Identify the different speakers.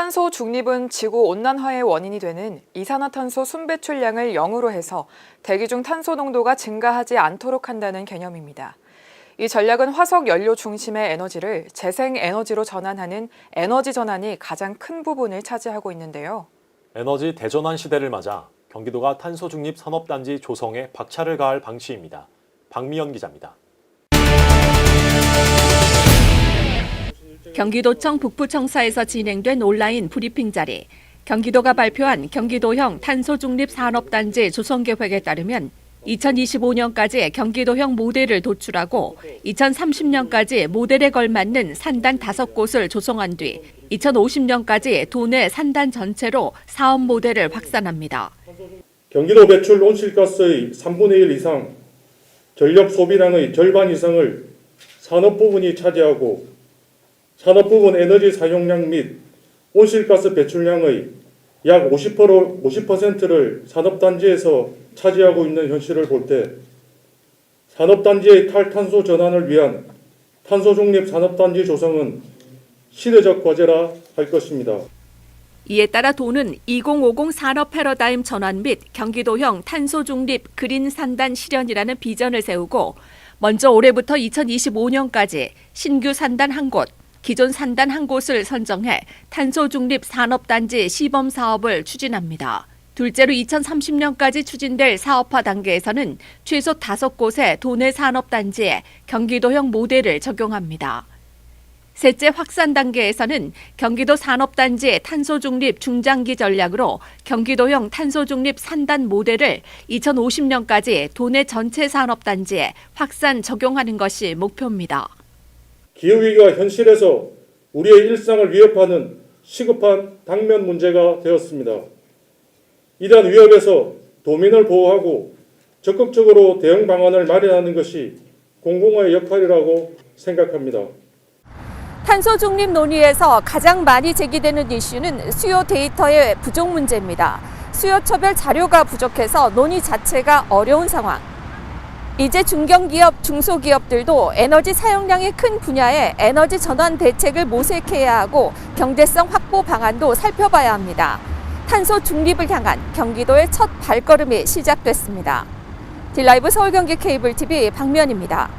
Speaker 1: 탄소 중립은 지구 온난화의 원인이 되는 이산화탄소 순배출량을 0으로 해서 대기 중 탄소 농도가 증가하지 않도록 한다는 개념입니다. 이 전략은 화석 연료 중심의 에너지를 재생 에너지로 전환하는 에너지 전환이 가장 큰 부분을 차지하고 있는데요.
Speaker 2: 에너지 대전환 시대를 맞아 경기도가 탄소 중립 산업단지 조성에 박차를 가할 방침입니다. 박미연 기자입니다.
Speaker 3: 경기도청 북부청사에서 진행된 온라인 브리핑 자리. 경기도가 발표한 경기도형 탄소중립 산업단지 조성 계획에 따르면 2025년까지 경기도형 모델을 도출하고 2030년까지 모델에 걸맞는 산단 5곳을 조성한 뒤 2050년까지 도내 산단 전체로 사업 모델을 확산합니다.
Speaker 4: 경기도 배출 온실가스의 3분의 1 이상, 전력 소비량의 절반 이상을 산업 부분이 차지하고 산업 부분 에너지 사용량 및 온실가스 배출량의 약 50%, 50%를 산업단지에서 차지하고 있는 현실을 볼 때 산업단지의 탈탄소 전환을 위한 탄소중립 산업단지 조성은 시대적 과제라 할 것입니다.
Speaker 3: 이에 따라 도는 2050 산업 패러다임 전환 및 경기도형 탄소 중립 그린 산단 실현이라는 비전을 세우고 먼저 올해부터 2025년까지 신규 산단 한 곳, 기존 산단 한 곳을 선정해 탄소 중립 산업단지 시범 사업을 추진합니다. 둘째로 2030년까지 추진될 사업화 단계에서는 최소 다섯 곳의 도내 산업단지에 경기도형 모델을 적용합니다. 셋째 확산 단계에서는 경기도 산업단지 탄소 중립 중장기 전략으로 경기도형 탄소 중립 산단 모델을 2050년까지 도내 전체 산업단지에 확산 적용하는 것이 목표입니다.
Speaker 4: 기후위기가 현실에서 우리의 일상을 위협하는 시급한 당면 문제가 되었습니다. 이러한 위협에서 도민을 보호하고 적극적으로 대응 방안을 마련하는 것이 공공의 역할이라고 생각합니다.
Speaker 3: 탄소 중립 논의에서 가장 많이 제기되는 이슈는 수요 데이터의 부족 문제입니다. 수요처별 자료가 부족해서 논의 자체가 어려운 상황. 이제 중견기업, 중소기업들도 에너지 사용량이 큰 분야의 에너지 전환 대책을 모색해야 하고 경제성 확보 방안도 살펴봐야 합니다. 탄소 중립을 향한 경기도의 첫 발걸음이 시작됐습니다. 딜라이브 서울경기 케이블 TV 박면입니다.